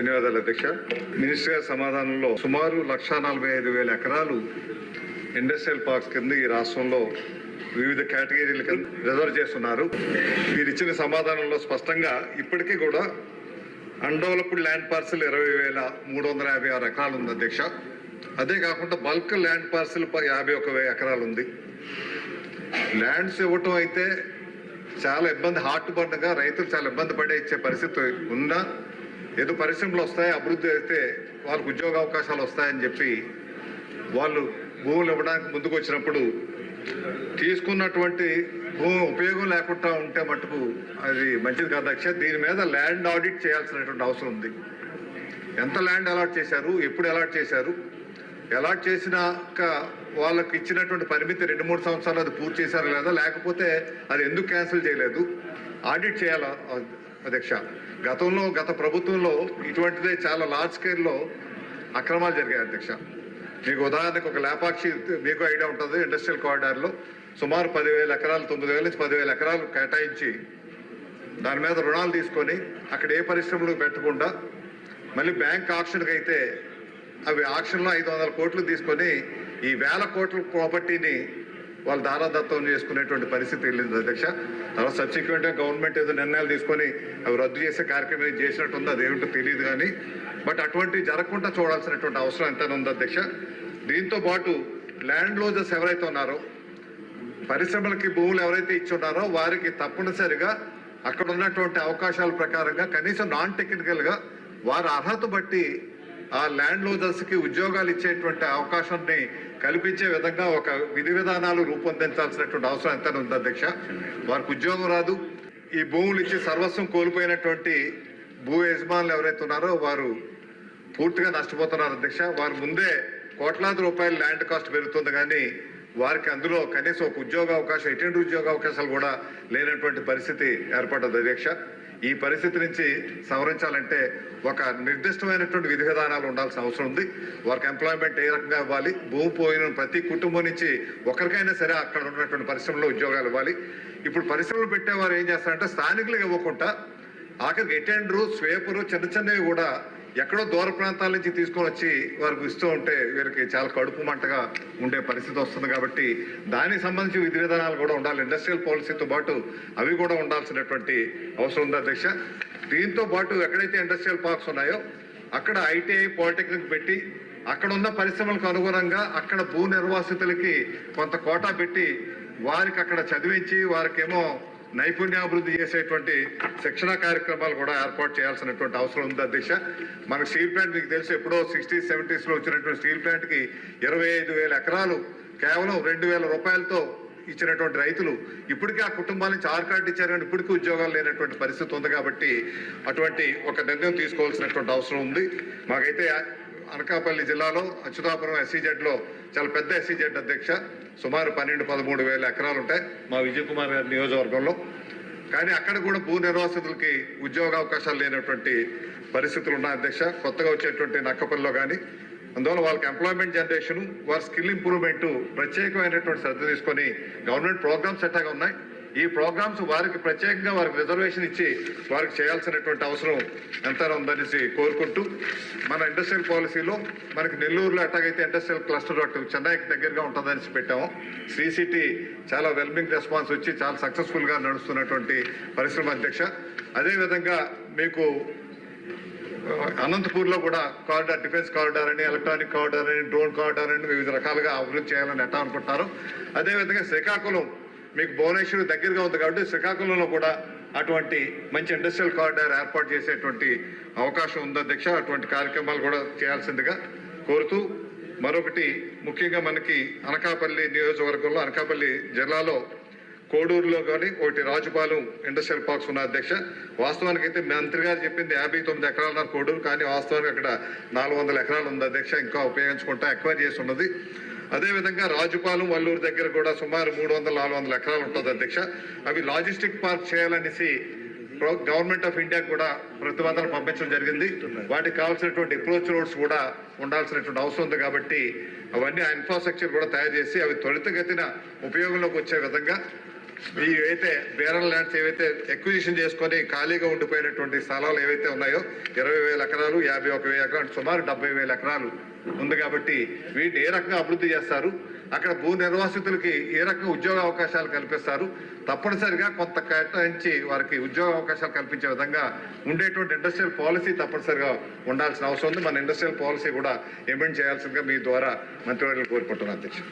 ధన్యవాదాలు అధ్యక్ష. మినిస్టర్ గారి సమాధానంలో సుమారు లక్ష నలభై ఐదు వేల ఎకరాలు ఇండస్ట్రియల్ పార్క్స్ కింద ఈ రాష్ట్రంలో వివిధ కేటగిరీల కింద రిజర్వ్ చేస్తున్నారు. మీరు ఇచ్చిన సమాధానంలో స్పష్టంగా ఇప్పటికీ కూడా అన్డెవలప్డ్ ల్యాండ్ పార్సల్ ఇరవై వేల మూడు వందల యాభై ఆరు ఎకరాలు ఉంది అధ్యక్ష. అదే కాకుండా బల్క్ ల్యాండ్ పార్సల్ యాభై ఒక వెయ్యి ఎకరాలు ఉంది. ల్యాండ్స్ ఇవ్వటం అయితే చాలా ఇబ్బంది హార్ట్ బండ్గా రైతులు చాలా ఇబ్బంది పడే ఇచ్చే పరిస్థితి ఉన్నా ఏదో పరిశ్రమలు వస్తాయి అభివృద్ధి అయితే వాళ్ళకు ఉద్యోగ అవకాశాలు వస్తాయని చెప్పి వాళ్ళు భూములు ఇవ్వడానికి ముందుకు వచ్చినప్పుడు తీసుకున్నటువంటి భూమి ఉపయోగం లేకుండా ఉంటే మటుకు అది మంచిది కాదు. అక్ష దీని మీద ల్యాండ్ ఆడిట్ చేయాల్సినటువంటి అవసరం ఉంది. ఎంత ల్యాండ్ అలాట్ చేశారు ఎప్పుడు అలాట్ చేశారు అలాట్ చేసినాక వాళ్ళకి ఇచ్చినటువంటి పరిమితి రెండు మూడు సంవత్సరాలు అది పూర్తి చేశారా లేదా లేకపోతే అది ఎందుకు క్యాన్సిల్ చేయలేదు ఆడిట్ చేయాలా? అధ్యక్ష గతంలో గత ప్రభుత్వంలో ఇటువంటిదే చాలా లార్జ్ స్కేల్లో అక్రమాలు జరిగాయి అధ్యక్ష. మీకు ఉదాహరణకు ఒక లేపాక్షి మీకు ఐడియా ఉంటుంది ఇండస్ట్రియల్ కారిడార్లో సుమారు పదివేల ఎకరాలు తొమ్మిది వేల నుంచి పదివేల ఎకరాలు కేటాయించి దాని మీద రుణాలు తీసుకొని అక్కడ ఏ పరిశ్రమలు పెట్టకుండా మళ్ళీ బ్యాంక్ ఆక్షన్కి అయితే అవి ఆక్షన్లో ఐదు వందల కోట్లు తీసుకొని ఈ వేల కోట్ల ప్రాపర్టీని వాళ్ళు దారాదత్తం చేసుకునేటువంటి పరిస్థితి వెళ్ళింది అధ్యక్ష. తర్వాత సబ్సిక్వెంట్గా గవర్నమెంట్ ఏదో నిర్ణయాలు తీసుకొని అవి రద్దు చేసే కార్యక్రమం ఏదో చేసినట్టుందో అదేమిటో తెలియదు కానీ బట్ అటువంటివి జరగకుండా చూడాల్సినటువంటి అవసరం ఎంత ఉంది అధ్యక్ష. దీంతో పాటు ల్యాండ్ లోజర్స్ ఎవరైతే ఉన్నారో పరిశ్రమలకి భూములు ఎవరైతే ఇచ్చున్నారో వారికి తప్పనిసరిగా అక్కడ ఉన్నటువంటి అవకాశాల ప్రకారంగా కనీసం నాన్ టెక్నికల్గా వారి అర్హత బట్టి ఆ ల్యాండ్ లోజర్స్కి ఉద్యోగాలు ఇచ్చేటువంటి అవకాశాన్ని కల్పించే విధంగా ఒక విధి విధానాలు రూపొందించాల్సినటువంటి అవసరం ఎంత ఉంది అధ్యక్ష. వారికి ఉద్యోగం రాదు. ఈ భూములు ఇచ్చి సర్వస్వం కోల్పోయినటువంటి భూ యజమానులు ఎవరైతే ఉన్నారో వారు పూర్తిగా నష్టపోతున్నారు అధ్యక్ష. వారు ముందే కోట్లాది రూపాయల ల్యాండ్ కాస్ట్ పెరుగుతుంది కానీ వారికి అందులో కనీసం ఒక ఉద్యోగ అవకాశం ఎటువంటి ఉద్యోగ అవకాశాలు కూడా లేనటువంటి పరిస్థితి ఏర్పడ్డది అధ్యక్ష. ఈ పరిస్థితి నుంచి సవరించాలంటే ఒక నిర్దిష్టమైనటువంటి విధి విధానాలు ఉండాల్సిన అవసరం ఉంది. వారికి ఎంప్లాయ్మెంట్ ఏ రకంగా ఇవ్వాలి? భూమి పోయిన ప్రతి కుటుంబం నుంచి ఒకరికైనా సరే అక్కడ ఉన్నటువంటి పరిశ్రమలో ఉద్యోగాలు ఇవ్వాలి. ఇప్పుడు పరిశ్రమలు పెట్టేవారు ఏం చేస్తారంటే స్థానికులకు ఇవ్వకుండా ఆఖరికి ఎటెండరు స్వేపరు చిన్న చిన్నవి కూడా ఎక్కడో దూర ప్రాంతాల నుంచి తీసుకొని వచ్చి వారికి ఇస్తూ ఉంటే వీరికి చాలా కడుపు మంటగా ఉండే పరిస్థితి వస్తుంది కాబట్టి దానికి సంబంధించి విధి విధానాలు కూడా ఉండాలి. ఇండస్ట్రియల్ పాలసీతో పాటు అవి కూడా ఉండాల్సినటువంటి అవసరం ఉంది అధ్యక్ష. దీంతో పాటు ఎక్కడైతే ఇండస్ట్రియల్ పార్క్స్ ఉన్నాయో అక్కడ ఐటీఐ పాలిటెక్నిక్ పెట్టి అక్కడ ఉన్న పరిశ్రమలకు అనుగుణంగా అక్కడ భూ నిర్వాసితులకి కొంత కోటా పెట్టి వారికి అక్కడ చదివించి వారికేమో నైపుణ్యాభివృద్ధి చేసేటువంటి శిక్షణ కార్యక్రమాలు కూడా ఏర్పాటు చేయాల్సినటువంటి అవసరం ఉంది అధ్యక్ష. మనకు స్టీల్ ప్లాంట్ మీకు తెలుసు ఎప్పుడో సిక్స్టీస్ సెవెంటీస్లో వచ్చినటువంటి స్టీల్ ప్లాంట్కి ఇరవై ఐదు వేల ఎకరాలు కేవలం రెండు వేల రూపాయలతో ఇచ్చినటువంటి రైతులు ఇప్పటికీ ఆ కుటుంబాల నుంచి ఆర్ కార్డు ఇచ్చారు కానీ ఇప్పటికీ ఉద్యోగాలు లేనటువంటి పరిస్థితి ఉంది కాబట్టి అటువంటి ఒక నిర్ణయం తీసుకోవాల్సినటువంటి అవసరం ఉంది. మాకైతే అనకాపల్లి జిల్లాలో అచ్యుతాపురం ఎస్సీజెడ్లో చాలా పెద్ద ఎస్సీజెడ్ అధ్యక్ష సుమారు పన్నెండు పదమూడు వేల ఎకరాలు ఉంటాయి మా విజయ్ కుమార్ గారి నియోజకవర్గంలో. కానీ అక్కడ కూడా భూ నిర్వాసితులకి ఉద్యోగ అవకాశాలు లేనటువంటి పరిస్థితులు ఉన్నాయి అధ్యక్ష. కొత్తగా వచ్చేటువంటి నక్కపల్లిలో కానీ అందువల్ల వాళ్ళకి ఎంప్లాయ్మెంట్ జనరేషన్ వారి స్కిల్ ఇంప్రూవ్మెంట్ ప్రత్యేకమైనటువంటి శ్రద్ధ తీసుకొని గవర్నమెంట్ ప్రోగ్రామ్స్ ఎట్టాగా ఉన్నాయి ఈ ప్రోగ్రామ్స్ వారికి ప్రత్యేకంగా వారికి రిజర్వేషన్ ఇచ్చి వారికి చేయాల్సినటువంటి అవసరం ఎంతైనా ఉందనేసి కోరుకుంటూ మన ఇండస్ట్రియల్ పాలసీలో మనకి నెల్లూరులో ఎట్టాగైతే ఇండస్ట్రియల్ క్లస్టర్ ఒకటి చెన్నైకి దగ్గరగా ఉంటుందనేసి పెట్టాము. శ్రీ సిటీ చాలా వెల్బింగ్ రెస్పాన్స్ వచ్చి చాలా సక్సెస్ఫుల్గా నడుస్తున్నటువంటి పరిశ్రమ అధ్యక్ష. అదేవిధంగా మీకు అనంతపూర్లో కూడా కారిడార్ డిఫెన్స్ కారిడార్ అని ఎలక్ట్రానిక్ కారిడార్ అని డ్రోన్ కారిడార్ అని వివిధ రకాలుగా అభివృద్ధి చేయాలని ఎట్టా అనుకుంటున్నారు? అదేవిధంగా శ్రీకాకుళం మీకు భువనేశ్వర్ దగ్గరగా ఉంది కాబట్టి శ్రీకాకుళంలో కూడా అటువంటి మంచి ఇండస్ట్రియల్ కారిడార్ ఏర్పాటు చేసేటువంటి అవకాశం ఉంది అధ్యక్ష. అటువంటి కార్యక్రమాలు కూడా చేయాల్సిందిగా కోరుతూ మరొకటి ముఖ్యంగా మనకి అనకాపల్లి నియోజకవర్గంలో అనకాపల్లి జిల్లాలో కోడూరులో కానీ ఒకటి రాజుపాలెం ఇండస్ట్రియల్ పార్క్స్ ఉన్న అధ్యక్ష. వాస్తవానికి అయితే మంత్రి గారు చెప్పింది యాభై తొమ్మిది ఎకరాలు ఉన్నారు కోడూరు కానీ వాస్తవానికి అక్కడ నాలుగు వందల ఎకరాలు ఉంది అధ్యక్ష. ఇంకా ఉపయోగించుకుంటా ఎక్వైర్ చేసి ఉన్నది. అదేవిధంగా రాజుపాలెం వల్లూరు దగ్గర కూడా సుమారు మూడు వందల నాలుగు వందల ఎకరాలు ఉంటుంది అధ్యక్ష. అవి లాజిస్టిక్ పార్క్ చేయాలనేసి గవర్నమెంట్ ఆఫ్ ఇండియా కూడా ప్రతిపాదన పంపించడం జరిగింది. వాటికి కావాల్సినటువంటి అప్రోచ్ రోడ్స్ కూడా ఉండాల్సినటువంటి అవసరం ఉంది కాబట్టి అవన్నీ ఆ ఇన్ఫ్రాస్ట్రక్చర్ కూడా తయారు చేసి అవి త్వరితగతిన ఉపయోగంలోకి వచ్చే విధంగా ఏవైతే బేరల్ ల్యాండ్స్ ఏవైతే ఎక్విజిషన్ చేసుకొని ఖాళీగా ఉండిపోయినటువంటి స్థలాలు ఏవైతే ఉన్నాయో ఇరవై వేల ఎకరాలు యాభై ఒక వేల ఎకరాలు సుమారు డెబ్బై వేల ఎకరాలు ఉంది కాబట్టి వీటిని ఏ రకంగా అభివృద్ధి చేస్తారు? అక్కడ భూ నిర్వాసితులకి ఏ రకంగా ఉద్యోగ అవకాశాలు కల్పిస్తారు? తప్పనిసరిగా కొంత కేటాయించి వారికి ఉద్యోగ అవకాశాలు కల్పించే విధంగా ఉండేటువంటి ఇండస్ట్రియల్ పాలసీ తప్పనిసరిగా ఉండాల్సిన అవసరం ఉంది. మన ఇండస్ట్రియల్ పాలసీ కూడా ఇంప్లిమెంట్ చేయాల్సిందిగా మీ ద్వారా మంత్రివర్యులు కోరుకుంటున్నాను అధ్యక్షుడు.